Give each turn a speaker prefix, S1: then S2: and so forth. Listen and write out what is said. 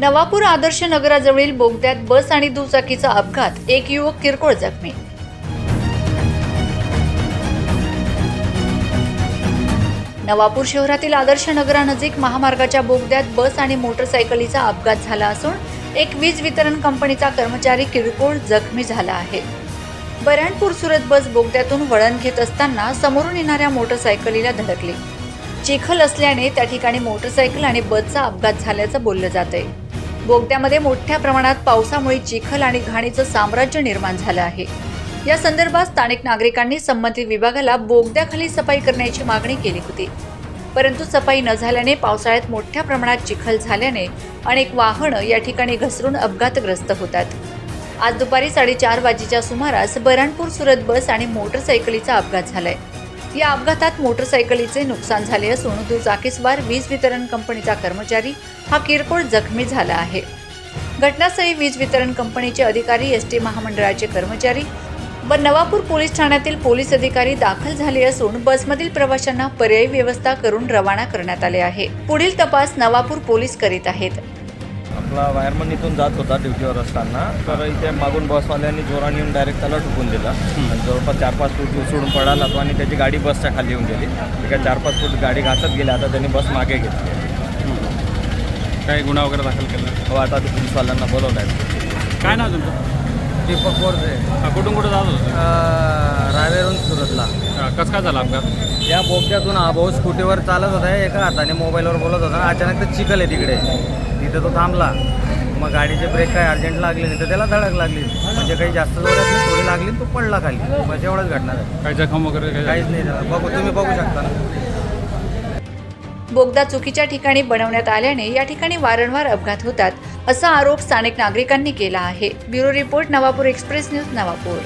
S1: नवापूर आदर्श नगराजवळील बोगद्यात बस आणि दुचाकीचा अपघात. एक युवक किरकोळ जखमी. नवापूर शहरातील आदर्श नगरानजीक महामार्गाच्या बोगद्यात बस आणि मोटरसायकलीचा अपघात झाला असून एक वीज वितरण कंपनीचा कर्मचारी किरकोळ जखमी झाला आहे. बऱ्हाणपूर सुरत बस बोगद्यातून वळण घेत असताना समोरून येणाऱ्या मोटरसायकलीला धडकली. चिखल असल्याने त्या ठिकाणी मोटरसायकल आणि बसचा अपघात झाल्याचं बोललं जात आहे बोगद्यामध्ये मोठ्या प्रमाणात पावसामुळे चिखल आणि घाणीचं साम्राज्य निर्माण झालं आहे. या संदर्भात स्थानिक नागरिकांनी संबंधित विभागाला बोगद्याखाली सफाई करण्याची मागणी केली होती. परंतु सफाई न झाल्याने पावसाळ्यात मोठ्या प्रमाणात चिखल झाल्याने अनेक वाहनं या ठिकाणी घसरून अपघातग्रस्त होतात. आज दुपारी साडेचार वाजेच्या सुमारास बऱ्हाणपूर सुरत बस आणि मोटरसायकलीचा अपघात झालाय. या अपघातात मोटरसायकलीचे नुकसान झाले असून दुचाकीस्वार वीज वितरण कंपनीचा कर्मचारी हा किरकोळ जखमी झाला आहे. घटनास्थळी वीज वितरण कंपनीचे अधिकारी एस टी महामंडळाचे कर्मचारी व नवापूर पोलीस ठाण्यातील पोलीस अधिकारी दाखल झाले असून बसमधील प्रवाशांना पर्यायी व्यवस्था करून रवाना करण्यात आले आहे. पुढील तपास नवापूर पोलीस करीत आहेत.
S2: आपला वायरमन इथून जात होता ड्युटीवर असताना. तर इथे मागून बसवाल्यांनी जोराने येऊन डायरेक्ट त्याला ठोकून दिला. आणि जवळपास चार पाच फूट सोडून पडाला तो आणि त्याची गाडी बसच्या खाली येऊन गेली. एका चार पाच फूट गाडी घासत गेली आता त्यांनी बस मागे घेतली.
S3: काही गुन्हा वगैरे दाखल केला?
S2: हो आता ते पोलीसवाल्यांना बोलवलं आहे
S3: काय नाव तुमचं?
S4: दीपक बोरसे
S3: हा, कुठून कुठं जात होतं?
S4: रावेरून सुरतला.
S3: कसं काय झालं अपघात?
S4: या बोगद्यातून हा भाऊ स्कूटीवर चालत होता एका हाताने मोबाईलवर बोलत होता. अचानक ते चिखल आहे तिकडे. तिथे तो थांबला. मग गाडीचे ब्रेक काय अर्जंट लागले नाही तर त्याला धडक लागली. म्हणजे काही जास्त जोरात नाही थोडी लागली तो पडला खाली. म्हणजे एवढंच घडणार आहे
S3: काही जखम वगैरे काही
S4: काहीच नाही त्याला बघू तुम्ही बघू शकता ना.
S1: बोगदा चुकीच्या ठिकाणी बनवण्यात आल्याने या ठिकाणी वारंवार अपघात होतात असा आरोप स्थानिक नागरिकांनी केला आहे. Bureau report Navapur express news Navapur.